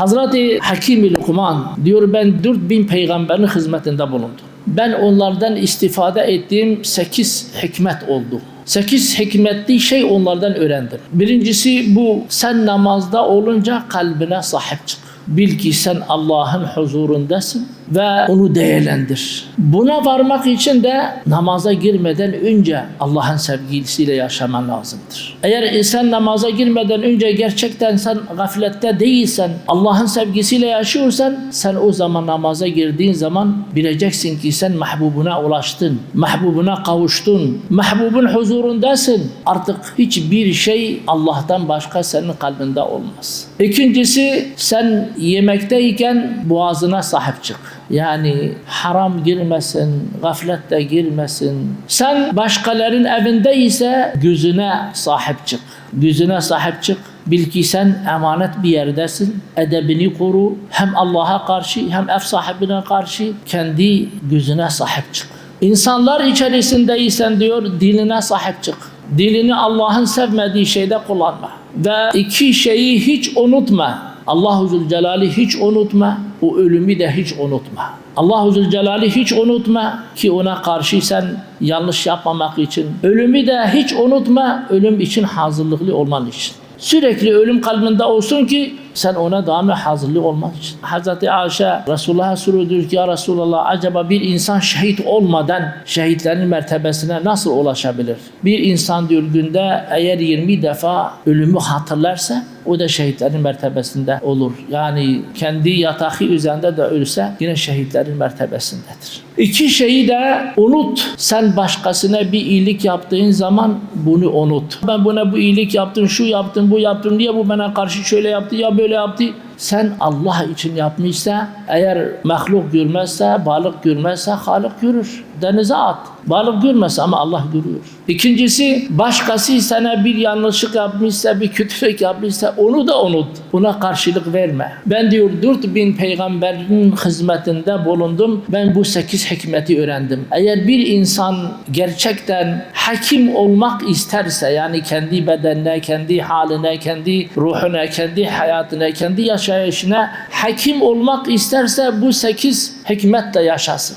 Hazreti Hakim Lukman diyor ben 4000 peygamberin hizmetinde bulundum. Ben onlardan istifade ettiğim 8 hikmet oldu. 8 hikmetli şey onlardan öğrendim. Birincisi bu sen namazda olunca kalbine sahip çık. Bil ki sen Allah'ın huzurundasın ve onu değerlendir. Buna varmak için de namaza girmeden önce Allah'ın sevgilisiyle yaşaman lazımdır. Eğer sen namaza girmeden önce gerçekten sen gaflette değilsen, Allah'ın sevgisiyle yaşıyorsan, sen o zaman namaza girdiğin zaman bileceksin ki sen mahbubuna ulaştın, mahbubuna kavuştun, mahbubun huzurundasın. Artık hiçbir şey Allah'tan başka senin kalbinde olmaz. İkincisi sen yemekteyken boğazına sahip çık. Yani haram girmesin, gaflet de girmesin. Sen başkalarının evinde ise gözüne sahip çık. Gözüne sahip çık. Bil ki sen emanet bir yerdesin. Edebini koru. Hem Allah'a karşı hem ev sahibine karşı kendi gözüne sahip çık. İnsanlar içerisindeysen diyor diline sahip çık. Dilini Allah'ın sevmediği şeyde kullanma. Ve iki şeyi hiç unutma. Allahu Zülcelal'i hiç unutma. O ölümü de hiç unutma. Allahu Zülcelal'i hiç unutma ki ona karşı sen yanlış yapmamak için. Ölümü de hiç unutma. Ölüm için hazırlıklı olman için. Sürekli ölüm kalbinde olsun ki sen ona daimi hazırlı olmak için. Hazreti Ayşe Resulullah'a soruyor ki ya Resulallah acaba bir insan şehit olmadan şehitlerin mertebesine nasıl ulaşabilir? Bir insan diyor günde eğer 20 defa ölümü hatırlarsa o da şehitlerin mertebesinde olur. Yani kendi yatağı üzerinde de ölse yine şehitlerin mertebesindedir. İki şeyi de unut. Sen başkasına bir iyilik yaptığın zaman bunu unut. Ben buna bu iyilik yaptım, şu yaptım, bu yaptım diye bu bana karşı şöyle yaptı ya böyle yaptı. Sen Allah için yapmışsa eğer mahluk görmezse, balık görmezse Halık görür. Denize at. Balık görmezse ama Allah görüyor. İkincisi başkası sana bir yanlışlık yapmışsa, bir kötülük yapmışsa onu da unut. Buna karşılık verme. Ben diyor 4000 peygamberin hizmetinde bulundum. Ben bu 8 hikmeti öğrendim. Eğer bir insan gerçekten hakim olmak isterse yani kendi bedenine, kendi haline, kendi ruhuna, kendi hayatına, kendi yaşayışına hakim olmak isterse bu 8 hikmetle yaşasın.